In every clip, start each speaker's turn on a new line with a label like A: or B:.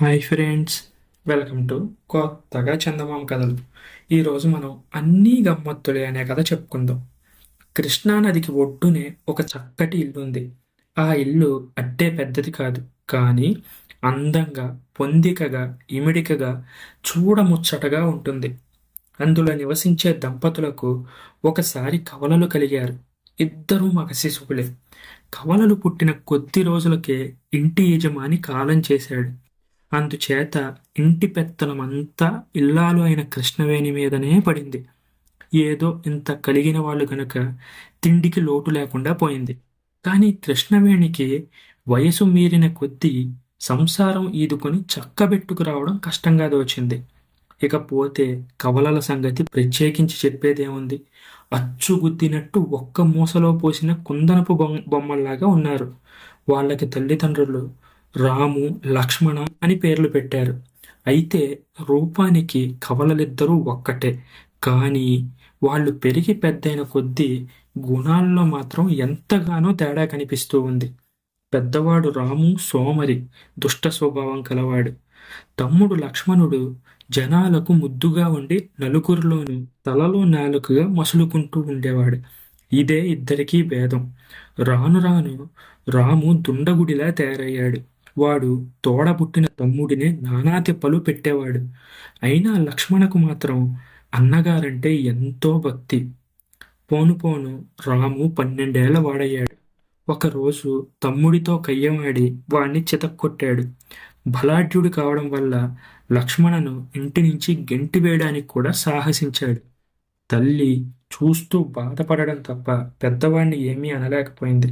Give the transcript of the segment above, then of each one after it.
A: Hi friends welcome to కొత్తగా చందమామ కథలు. ఈరోజు మనం అన్నీ గమ్మత్తులే అనే కథ చెప్పుకుందాం. కృష్ణా నదికి ఒడ్డునే ఒక చక్కటి ఇల్లు ఉంది. ఆ ఇల్లు అట్టే పెద్దది కాదు కానీ అందంగా పొందికగా ఇమిడికగా చూడముచ్చటగా ఉంటుంది. అందులో నివసించే దంపతులకు ఒకసారి కవలలు కలిగారు. ఇద్దరూ మగ శిశువులే కవలలు పుట్టిన కొద్ది రోజులకే ఇంటి యజమాని కాలం చేశాడు. అందుచేత ఇంటి పెత్తనమంతా ఇల్లాలు అయిన కృష్ణవేణి మీదనే పడింది. ఏదో ఇంత కలిగిన వాళ్ళు గనక తిండికి లోటు లేకుండా పోయింది. కానీ కృష్ణవేణికి వయసు మీరిన కొద్దీ సంసారం ఈదుకొని చక్కబెట్టుకు రావడం కష్టంగా దోచింది. ఇకపోతే కవలల సంగతి ప్రత్యేకించి చెప్పేదేముంది? అచ్చుగుద్దినట్టు ఒక్క మూసలో పోసిన కుందనపు బొమ్మ బొమ్మల్లాగా ఉన్నారు. వాళ్ళకి తల్లిదండ్రులు రాము లక్ష్మణ అని పేర్లు పెట్టారు. అయితే రూపానికి కవలలిద్దరూ ఒక్కటే. కానీ వాళ్ళు పెరిగి పెద్దయిన కొద్దీ గుణాల్లో మాత్రం ఎంతగానో తేడా కనిపిస్తూ ఉంది. పెద్దవాడు రాము సోమరి దుష్ట స్వభావం కలవాడు. తమ్ముడు లక్ష్మణుడు జనాలకు ముద్దుగా ఉండి నలుగురిలోనూ తలలో నాలుకగా మసులుకుంటూ ఉండేవాడు. ఇదే ఇద్దరికీ భేదం. రాను రాను రాము దుండగుడిలా తయారయ్యాడు. వాడు తోడబుట్టిన తమ్ముడిని నానా తిప్పలు పెట్టేవాడు. అయినా లక్ష్మణకు మాత్రం అన్నగారంటే ఎంతో భక్తి. పోను పోను రాము పన్నెండేళ్ళ వాడయ్యాడు. ఒకరోజు తమ్ముడితో కయ్యమాడి వాణ్ణి చితక్కొట్టాడు. బలాఢ్యుడు కావడం వల్ల లక్ష్మణను ఇంటి నుంచి గెంటి వేయడానికి కూడా సాహసించాడు. తల్లి చూస్తూ బాధపడడం తప్ప పెద్దవాణ్ణి ఏమీ అనలేకపోయింది.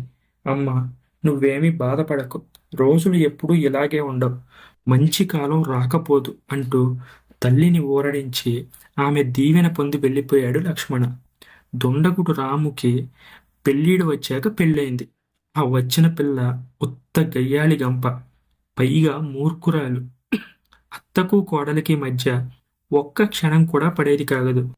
A: అమ్మ నువ్వేమీ బాధపడకు. రోజులు ఎప్పుడూ ఇలాగే ఉండవు. మంచి కాలం రాకపోదు అంటూ తల్లిని ఊరడించి ఆమె దీవెన పొంది వెళ్ళిపోయాడు లక్ష్మణ. దొండగుడు రాముకి పెళ్ళీడు వచ్చాక పెళ్ళైంది ఆ వచ్చిన పిల్ల ఉత్త గయ్యాలి గంప పైగా మూర్ఖురాలు. అత్తకు కోడలికి మధ్య ఒక్క క్షణం కూడా పడేది కాగదు.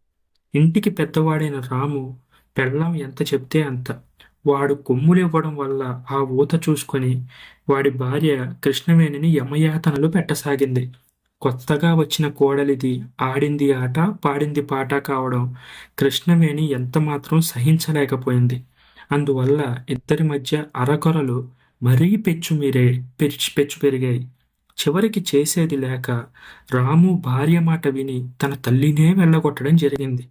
A: ఇంటికి పెద్దవాడైన రాము పెళ్ళం ఎంత చెప్తే అంత. వాడు కొమ్ములివ్వడం వల్ల ఆ ఊత చూసుకొని వాడి భార్య కృష్ణవేణిని యమయాతనలు పెట్టసాగింది. కొత్తగా వచ్చిన కోడలిది ఆడింది ఆట పాడింది పాట కావడం కృష్ణవేణి ఎంతమాత్రం సహించలేకపోయింది. అందువల్ల ఇద్దరి మధ్య అరకొరలు మరీ పెచ్చు మీరే పెచ్చు పెచ్చు పెరిగాయి. చివరికి చేసేది లేక రాము భార్య మాట విని తన తల్లినే వెళ్ళగొట్టడం జరిగింది.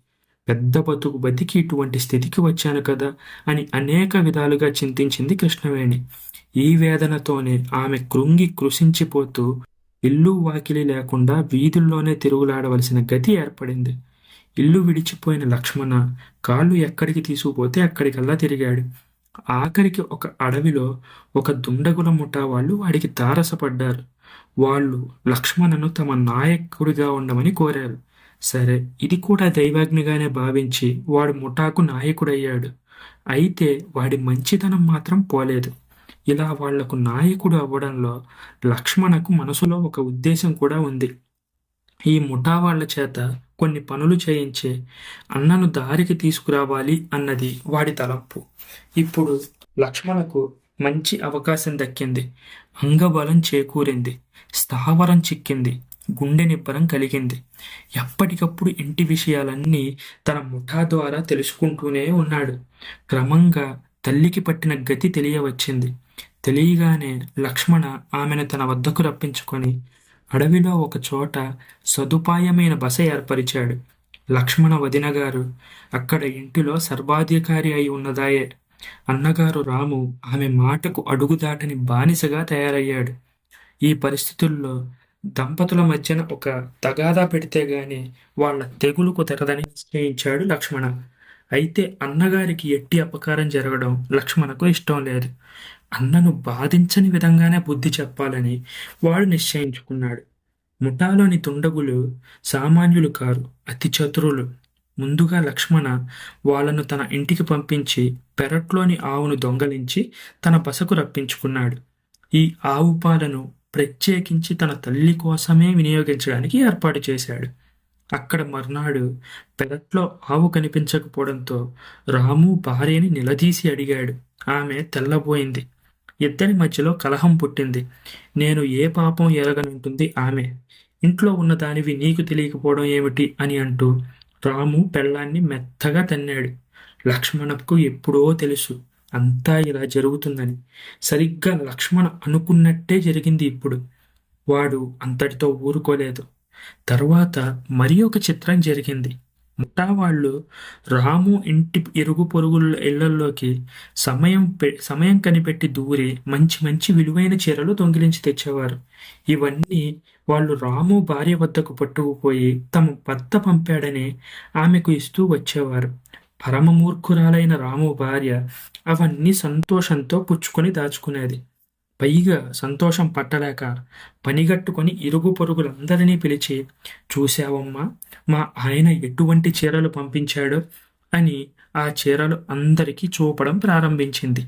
A: పెద్ద బతుకు బతికి ఇటువంటి స్థితికి వచ్చాను కదా అని అనేక విధాలుగా చింతించింది కృష్ణవేణి. ఈ వేదనతోనే ఆమె కృంగి కృషించిపోతూ ఇల్లు వాకిలి లేకుండా వీధుల్లోనే తిరుగులాడవలసిన గతి ఏర్పడింది. ఇల్లు విడిచిపోయిన లక్ష్మణ కాళ్ళు ఎక్కడికి తీసుకుపోతే అక్కడికల్లా తిరిగాడు. ఆఖరికి ఒక అడవిలో ఒక దుండగుల ముఠా వాళ్ళు వాడికి తారసపడ్డారు. వాళ్ళు లక్ష్మణను తమ నాయకుడిగా ఉండమని కోరారు. సరే ఇది కూడా దైవాజ్ఞగానే భావించి వాడు ముఠాకు నాయకుడయ్యాడు. అయితే వాడి మంచితనం మాత్రం పోలేదు. ఇలా వాళ్ళకు నాయకుడు అవ్వడంలో లక్ష్మణకు మనసులో ఒక ఉద్దేశం కూడా ఉంది. ఈ ముఠా వాళ్ళ చేత కొన్ని పనులు చేయించే అన్నను దారికి తీసుకురావాలి అన్నది వాడి తలంపు. ఇప్పుడు లక్ష్మణకు మంచి అవకాశం దక్కింది. అంగబలం చేకూరింది. స్థావరం చిక్కింది. గుండె నిబ్బరం కలిగింది. ఎప్పటికప్పుడు ఇంటి విషయాలన్నీ తన ముఠా ద్వారా తెలుసుకుంటూనే ఉన్నాడు. క్రమంగా తల్లికి పట్టిన గతి తెలియవచ్చింది. తెలియగానే లక్ష్మణ ఆమెను తన వద్దకు రప్పించుకొని అడవిలో ఒక చోట సదుపాయమైన బస ఏర్పరిచాడు. లక్ష్మణ వదిన గారు అక్కడ ఇంటిలో సర్వాధికారి అయి ఉన్నదాయే. అన్నగారు రాము ఆమె మాటకు అడుగుదాటని బానిసగా తయారయ్యాడు. ఈ పరిస్థితుల్లో దంపతుల మధ్యన ఒక తగాదా పెడితే గాని వాళ్ళ తెగులుకు తెరదని నిశ్చయించాడు లక్ష్మణ. అయితే అన్నగారికి ఎట్టి అపకారం జరగడం లక్ష్మణకు ఇష్టం లేదు. అన్నను బాధించని విధంగానే బుద్ధి చెప్పాలని వాడు నిశ్చయించుకున్నాడు. ముఠాలోని తుండగులు సామాన్యులు కారు అతి చతురులు. ముందుగా లక్ష్మణ వాళ్ళను తన ఇంటికి పంపించి పెరట్లోని ఆవును దొంగలించి తన బసకు రప్పించుకున్నాడు. ఈ ఆవు పాలను ప్రత్యేకించి తన తల్లి కోసమే వినియోగించడానికి ఏర్పాటు చేశాడు. అక్కడ మర్నాడు పెరట్లో ఆవు కనిపించకపోవడంతో రాము భార్యని నిలదీసి అడిగాడు. ఆమె తెల్లబోయింది. ఇద్దరి మధ్యలో కలహం పుట్టింది. నేను ఏ పాపం ఎరగనుంటుంది ఆమె? ఇంట్లో ఉన్న దానివి నీకు తెలియకపోవడం ఏమిటి అని అంటూ రాము పెళ్ళాన్ని మెత్తగా తన్నాడు. లక్ష్మణకు ఎప్పుడో తెలుసు. అంతా ఇలా జరుగుతుందని. సరిగ్గా లక్ష్మణ అనుకున్నట్టే జరిగింది ఇప్పుడు. వాడు అంతటితో ఊరుకోలేదు. తర్వాత మరి ఒక చిత్రం జరిగింది. ముఠా వాళ్ళు రాము ఇంటి ఇరుగు పొరుగుల ఇళ్ళలోకి సమయం సమయం కనిపెట్టి దూరి మంచి మంచి విలువైన చీరలు దొంగిలించి తెచ్చేవారు. ఇవన్నీ వాళ్ళు రాము భార్య వద్దకు పట్టుకుపోయి తమ భర్త పంపాడని ఆమెకు ఇస్తూ వచ్చేవారు. పరమమూర్ఖురాలైన రాము భార్య అవన్నీ సంతోషంతో పుచ్చుకొని దాచుకునేది. పైగా సంతోషం పట్టలేక పనిగట్టుకొని ఇరుగు పొరుగులందరినీ పిలిచి చూశావమ్మా మా ఆయన ఎటువంటి చీరలు పంపించాడో? అని ఆ చీరలు అందరికీ చూపడం ప్రారంభించింది.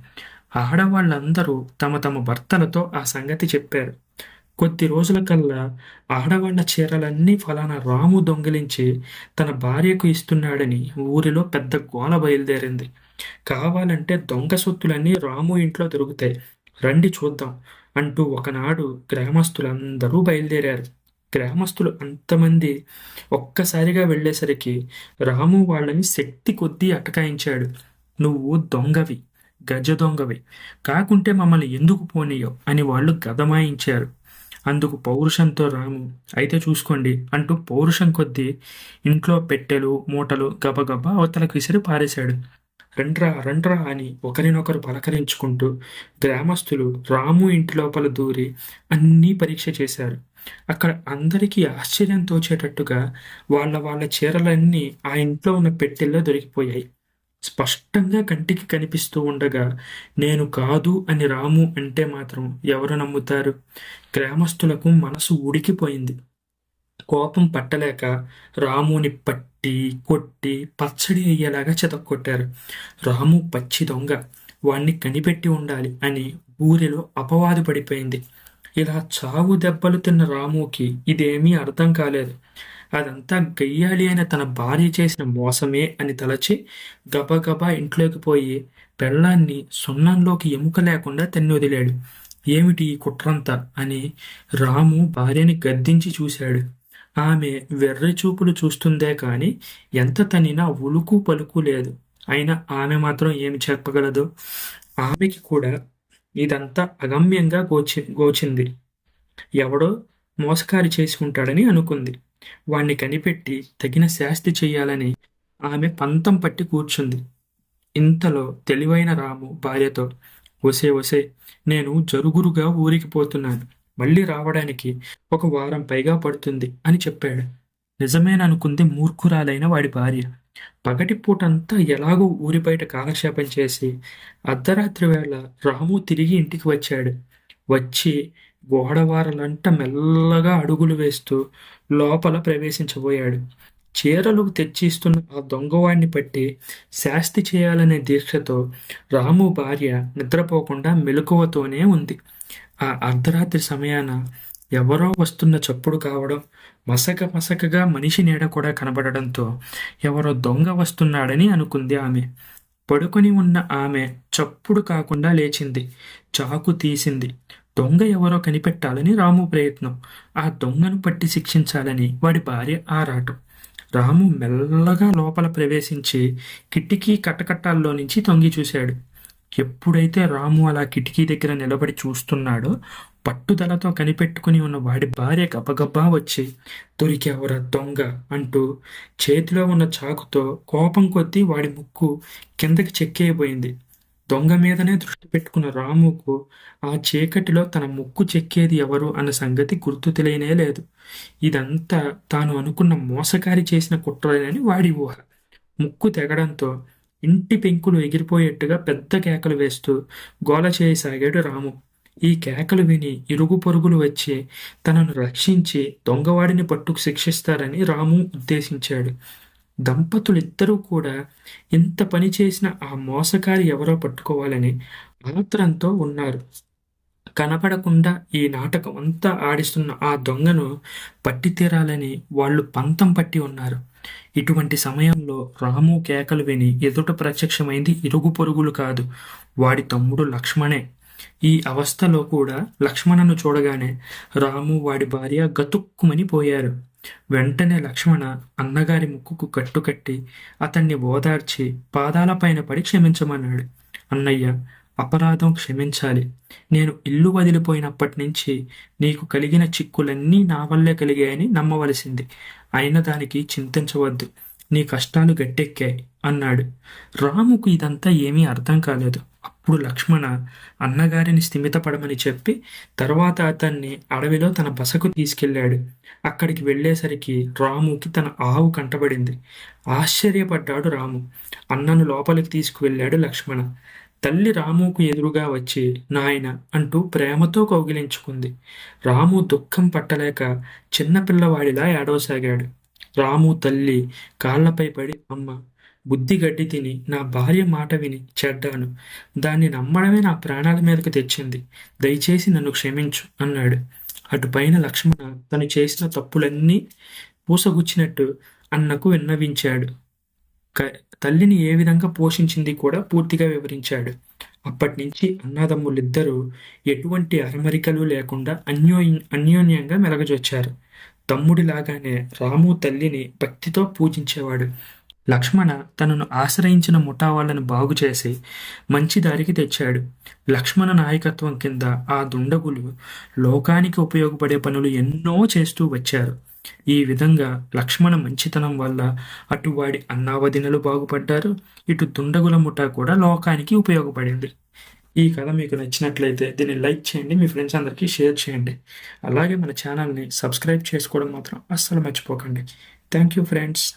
A: ఆడవాళ్ళందరూ తమ తమ భర్తలతో ఆ సంగతి చెప్పారు. కొద్ది రోజుల కల్లా ఆడవాళ్ళ చీరలన్నీ ఫలానా రాము దొంగిలించి తన భార్యకు ఇస్తున్నాడని ఊరిలో పెద్ద గోల బయలుదేరింది. కావాలంటే దొంగ సొత్తులన్నీ రాము ఇంట్లో దొరుకుతాయి. రండి చూద్దాం అంటూ ఒకనాడు గ్రామస్తులందరూ బయలుదేరారు. గ్రామస్తులు అంతమంది ఒక్కసారిగా వెళ్ళేసరికి రాము వాళ్ళని శక్తి కొద్దీ అటకాయించాడు. నువ్వు దొంగవి గజ దొంగవి. కాకుంటే మమ్మల్ని ఎందుకు పోనీయో అని వాళ్ళు గదమాయించారు. అందుకు పౌరుషంతో రాము అయితే చూసుకోండి అంటూ పౌరుషం కొద్దీ ఇంట్లో పెట్టెలు మూటలు గబగబా అవతలకు విసిరి పారేశాడు. రండ్రా రండ్రా అని ఒకరినొకరు పలకరించుకుంటూ గ్రామస్తులు రాము ఇంటి లోపల దూరి అన్నీ పరీక్ష చేశారు. అక్కడ అందరికీ ఆశ్చర్యం తోచేటట్టుగా వాళ్ళ వాళ్ళ చీరలన్నీ ఆ ఇంట్లో ఉన్న పెట్టెల్లో దొరికిపోయాయి. స్పష్టంగా కంటికి కనిపిస్తూ ఉండగా నేను కాదు అని రాము అంటే మాత్రం ఎవరు నమ్ముతారు? గ్రామస్తులకు మనసు ఉడికిపోయింది. కోపం పట్టలేక రాముని పట్టి కొట్టి పచ్చడి అయ్యేలాగా చెతక్కొట్టారు రాము పచ్చి దొంగ వాణ్ణి కనిపెట్టి ఉండాలి అని ఊరిలో అపవాదు పడిపోయింది. ఇలా చావు దెబ్బలు తిన్న రాముకి ఇదేమీ అర్థం కాలేదు. అదంతా గయ్యాలి అయిన తన భార్య చేసిన మోసమే అని తలచి గబగబా ఇంట్లోకి పోయి పెళ్ళాన్ని సున్నంలోకి ఎముక లేకుండా తన్ని వదిలాడు. ఏమిటి ఈ కుట్రంతా? అని రాము భార్యని గద్దించి చూశాడు. ఆమె వెర్రి చూపులు చూస్తుందే కానీ ఎంత తనినా ఉలుకు పలుకు లేదు. అయినా ఆమె మాత్రం ఏమి చెప్పగలదు? ఆమెకి కూడా ఇదంతా అగమ్యంగా గోచి గోచింది. ఎవడో మోసకారి చేసుకుంటాడని అనుకుంది. వాణ్ణి కనిపెట్టి తగిన శాస్తి చెయ్యాలని ఆమె పంతం పట్టి కూర్చుంది. ఇంతలో తెలివైన రాము భార్యతో ఒసే ఒసే నేను జరుగురుగా ఊరికి పోతున్నాను. మళ్ళీ రావడానికి ఒక వారం పైగా పడుతుంది అని చెప్పాడు. నిజమేననుకుంది మూర్ఖురాలైన వాడి భార్య. పగటి పూటంతా ఎలాగో ఊరి బయట కాలక్షేపం చేసి అర్ధరాత్రి వేళ రాము తిరిగి ఇంటికి వచ్చాడు. వచ్చి గోడవారలంట మెల్లగా అడుగులు వేస్తూ లోపల ప్రవేశించబోయాడు. చీరలు తెచ్చిస్తున్న ఆ దొంగవాడిని పట్టి శాస్తి చేయాలనే దీక్షతో రాము భార్య నిద్రపోకుండా మెలకువతోనే ఉంది. ఆ అర్ధరాత్రి సమయాన ఎవరో వస్తున్న చప్పుడు కావడం మసక మసకగా మనిషి నీడ కూడా కనబడడంతో ఎవరో దొంగ వస్తున్నాడని అనుకుంది ఆమె. పడుకొని ఉన్న ఆమె చప్పుడు కాకుండా లేచింది చాకు తీసింది. దొంగ ఎవరో కనిపెట్టాలని రాము ప్రయత్నం. ఆ దొంగను పట్టి శిక్షించాలని వాడి భార్య ఆరాటం. రాము మెల్లగా లోపల ప్రవేశించి కిటికీ కట్టకట్టాల్లో నుంచి తొంగి చూశాడు. ఎప్పుడైతే రాము అలా కిటికీ దగ్గర నిలబడి చూస్తున్నాడో పట్టుదలతో కనిపెట్టుకుని ఉన్న వాడి భార్య గబగబ్బా వచ్చి దొరికేవరా దొంగ అంటూ చేతిలో ఉన్న చాకుతో కోపం కొద్దీ వాడి ముక్కు కిందకి చెక్కేయబోయింది. దొంగ మీదనే దృష్టి పెట్టుకున్న రాముకు ఆ చీకటిలో తన ముక్కు చెక్కేది ఎవరు అన్న సంగతి గుర్తు తెలియనే లేదు. ఇదంతా తాను అనుకున్న మోసకారి చేసిన కుట్రలేనని వాడి ఊహ. ముక్కు తెగడంతో ఇంటి పెంకులు ఎగిరిపోయేట్టుగా పెద్ద కేకలు వేస్తూ గోల చేయసాగాడు రాము. ఈ కేకలు విని ఇరుగు పొరుగులు వచ్చి తనను రక్షించి దొంగవాడిని పట్టుకు శిక్షిస్తారని రాము ఉద్దేశించాడు. దంపతులిద్దరూ కూడా ఎంత పని చేసినా ఆ మోసకారి ఎవరో పట్టుకోవాలని ఆత్రంతో ఉన్నారు. కనపడకుండా ఈ నాటకం అంతా ఆడిస్తున్న ఆ దొంగను పట్టి తీరాలని వాళ్ళు పంతం పట్టి ఉన్నారు. ఇటువంటి సమయంలో రాము కేకలు విని ఎదుట ప్రత్యక్షమైంది ఇరుగు పొరుగులు కాదు వాడి తమ్ముడు లక్ష్మణే. ఈ అవస్థలో కూడా లక్ష్మణను చూడగానే రాము వాడి భార్య గతుక్కుమని పోయారు. వెంటనే లక్ష్మణ అన్నగారి ముక్కుకు కట్టుకట్టి అతన్ని ఓదార్చి పాదాలపైన పడి క్షమించమన్నాడు. అన్నయ్య అపరాధం క్షమించాలి. నేను ఇల్లు వదిలిపోయినప్పటి నుంచి నీకు కలిగిన చిక్కులన్నీ నా వల్లే కలిగాయని నమ్మవలసింది. అయిన దానికి చింతించవద్దు. నీ కష్టాలు గట్టెక్కాయి అన్నాడు. రాముకు ఇదంతా ఏమీ అర్థం కాలేదు. అప్పుడు లక్ష్మణ అన్నగారిని స్థిమితపడమని చెప్పి తర్వాత అతన్ని అడవిలో తన బసకు తీసుకెళ్ళాడు. అక్కడికి వెళ్ళేసరికి రాముకి తన ఆవు కంటబడింది. ఆశ్చర్యపడ్డాడు రాము. అన్నను లోపలికి తీసుకువెళ్ళాడు లక్ష్మణ. తల్లి రాముకు ఎదురుగా వచ్చి నాయన అంటూ ప్రేమతో కౌగిలించుకుంది. రాము దుఃఖం పట్టలేక చిన్నపిల్లవాడిలా ఏడవసాగాడు. రాము తల్లి కాళ్ళపై పడి అమ్మ బుద్ధి గడ్డి తిని నా భార్య మాట విని చెడ్డాను. దాన్ని నమ్మడమే నా ప్రాణాల మీదకు తెచ్చింది. దయచేసి నన్ను క్షమించు అన్నాడు. అటుపైన లక్ష్మణ తను చేసిన తప్పులన్నీ పూసగుచ్చినట్టు అన్నకు విన్నవించాడు. తల్లిని ఏ విధంగా పోషించింది కూడా పూర్తిగా వివరించాడు. అప్పటి నుంచి అన్నదమ్ములిద్దరూ ఎటువంటి అరమరికలు లేకుండా అన్యో అన్యోన్యంగా మెలగజొచ్చారు. తమ్ముడిలాగానే రాము తల్లిని భక్తితో పూజించేవాడు. లక్ష్మణ తనను ఆశ్రయించిన ముఠా వాళ్ళను బాగు చేసి మంచి దారికి తెచ్చాడు. లక్ష్మణ నాయకత్వం కింద ఆ దుండగులు లోకానికి ఉపయోగపడే పనులు ఎన్నో చేస్తూ వచ్చారు. ఈ విధంగా లక్ష్మణ మంచితనం వల్ల అటు వాడి అన్నావదినలు బాగుపడ్డారు ఇటు దుండగుల ముఠా కూడా లోకానికి ఉపయోగపడింది. ఈ కథ మీకు నచ్చినట్లయితే దీన్ని లైక్ చేయండి మీ ఫ్రెండ్స్ అందరికీ షేర్ చేయండి. అలాగే మన ఛానల్ని సబ్స్క్రైబ్ చేసుకోవడం మాత్రం అస్సలు మర్చిపోకండి. Thank you friends.